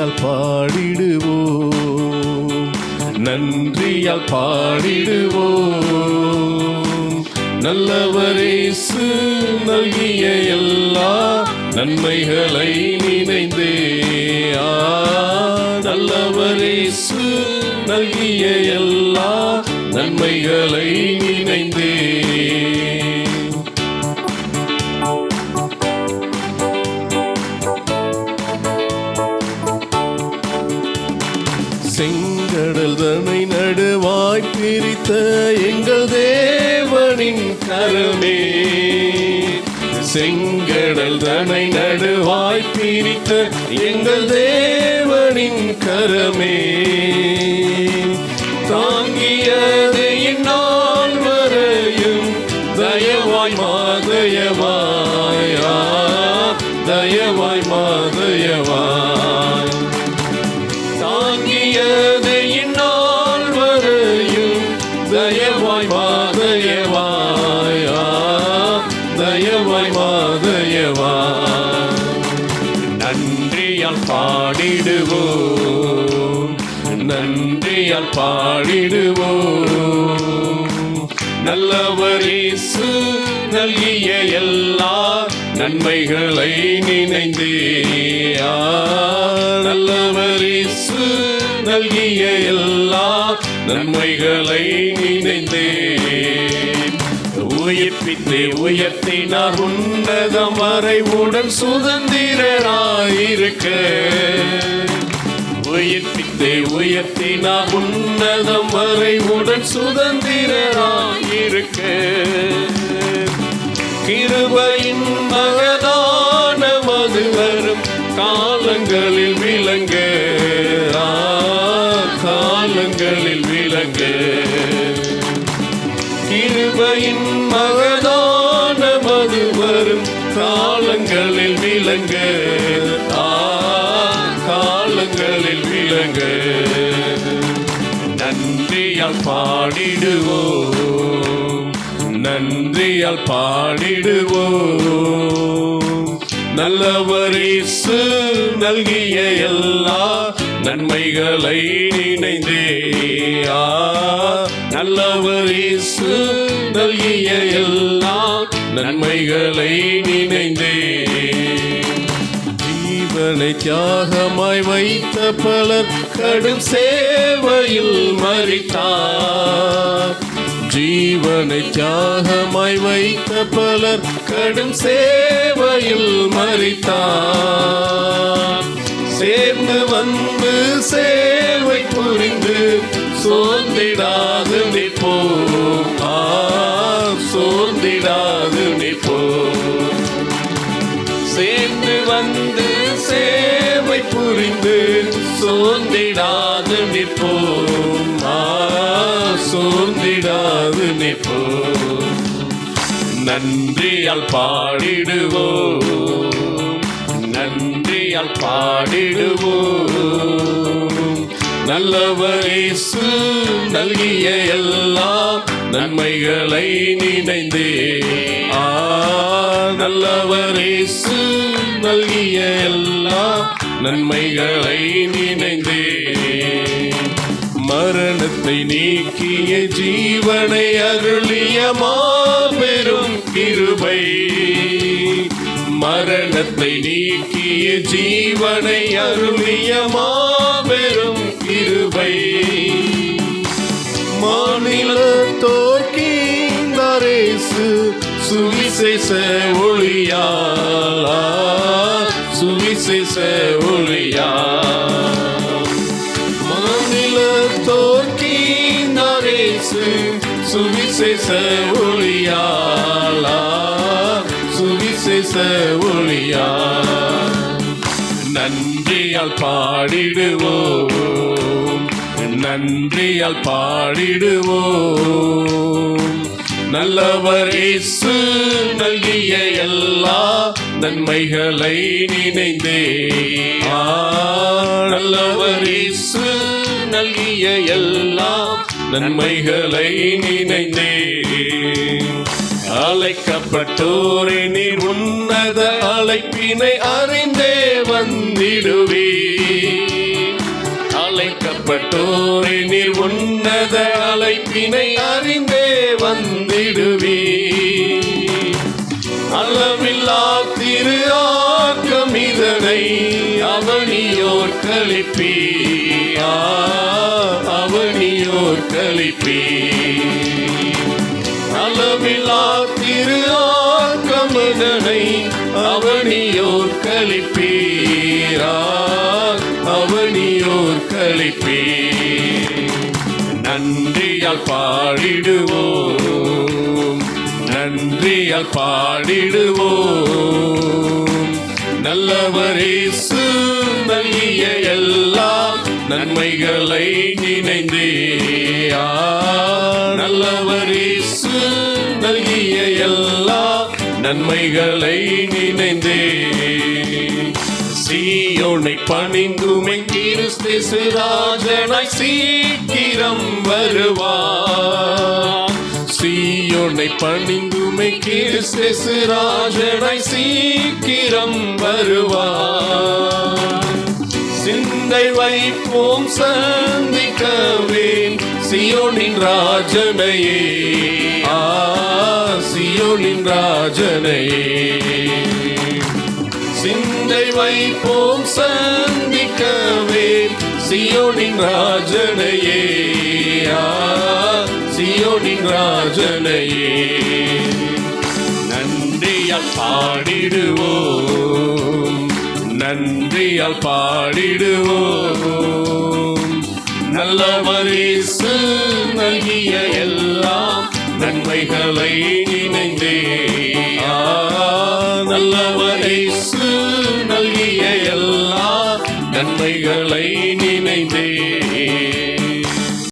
நன்றியால் பாடிடுவோம். நன்றியால் பாடிடுவோம். நல்லவரேசு நல்கிய எல்லா நன்மைகளை நினைந்தே. நல்லவரேசு நல்கிய எல்லா நன்மைகளை நினைந்தே. செங்கடல் தனை நடுவாய் பிரித்த எங்கள் தேவனின் கரமே. செங்கடல் தனை நடுவாய் பிரித்த எங்கள் தேவனின் கரமே. தாங்கிய நன்றியால் பாடிடுவோம். நல்லவரேசு நல்கிய எல்லா நன்மைகளை நினைந்தே. நல்லவரேசு நல்கிய எல்லா நன்மைகளை நினைந்தே. உயிர்ப்பித்தே உயர்த்தினார் உன்னதம் வரை உடன் சுதந்திரராயிருக்க உயிர்ப்பித்தே உயர்த்தினா உன்னதம் வரை உடன் சுதந்திரராயிருக்க கிருபையின் மகதான மது வரும் காலங்களில் விளங்க. காலங்களில் விளங்க. கிருபையின் மகதான மது வரும் காலங்களில் விளங்க. விளங்க நன்றியால் பாடிடுவோம். நன்றியால் பாடிடுவோம். நல்லவரிசு நல்கிய எல்லா நன்மைகளை நினைந்தே நல்லவரிசு நல்கிய எல்லா நன்மைகளை நினைந்தே ஜீவனை தியாகமாய் வைத்த பலர் கடும் சேவையில் மறித்தார் ஜீவனை தியாகமாய் வைத்த பலர் கடும் சேவையில் மறித்தார் சேர்ந்து வந்து சேவை புரிந்து சோர்ந்திடாது நிற்போம் சோர்ந்திடாது நிற்போம் சேர்ந்து வந்து சேவை புரிந்து சோர்ந்திடாது நிற்போம். சோர்ந்திடாது நிற்போம். நன்றியால் பாடிடுவோம். நன்றியால் பாடிடுவோம். நல்லவரேசு நல்கிய எல்லா நன்மைகளை நினைந்தே. ஆ நல்லவரேசு நல்கிய எல்லா நன்மைகளை நினைந்தே மரணத்தை நீக்கிய ஜீவனை அருளிய மாபெரும் கிருபை. மரணத்தை நீக்கிய ஜீவனை அருளிய மாபெரும் கிருபை. மாநில தோற்கின்றேசு சுவிசேஷ ஒளியாளா சுவிசேஷ ஒளியா மாநில தோற்கின்றரேசு சுவிசேஷ ஒளியாலா சுவிசேஷ ஒளியா நன்றியால் பாடிடுவோம் நன்றியால் பாடிடுவோம் நல்லவரேசு நல்கிய எல்லா நன்மைகளை நினைந்தே. ஆ, நல்லவரேசு நல்கிய எல்லா நன்மைகளை நினைந்தே. அழைக்கப்பட்டோரே நீர் உன்னத அழைப்பினை அறிந்தே வந்திடுவே. அழைக்கப்பட்டோரே நீர் உன்னத அழைப்பினை அறிந்தே வந்திடுவீ அளவில்லா திரு ஆக்கம் இதனை அவனியோர் கழிப்பி அவனியோர் கழிப்பி அளவில்லா திரு ஆக்கம் இதனை அவனியோர் கழிப்பீரா. அவனியோர் கழிப்பீர். நன்றியால் பாடிடுவோம். நன்றியால் பாடிடுவோம். நல்லவரேசு நல்கிய எல்லா நன்மைகளை நினைந்தே ஆ, நல்லவரேசு நல்கிய எல்லா நன்மைகளை நினைந்தே சீயோனை பணிந்துமை கிறிஸ்து ராஜனாய் சீக்கிரம் வருவார் உன்னை பணிந்துமை கிறிஸ்து ராஜனை சீக்கிரம் வருவார். சிந்தை வைப்போம் சந்திக்கவே சியோனின் ராஜனையே. ஆ சியோனின் ராஜனையே. சிந்தை வைப்போம் சந்திக்கவே சியோனின் ராஜனையே. ஆ, சியோனின் ராஜனையே. நன்றியால் பாடிடுவோம். நன்றியால் பாடிடுவோம். நல்லவரேசு நல்கிய எல்லா நன்மைகளை நீ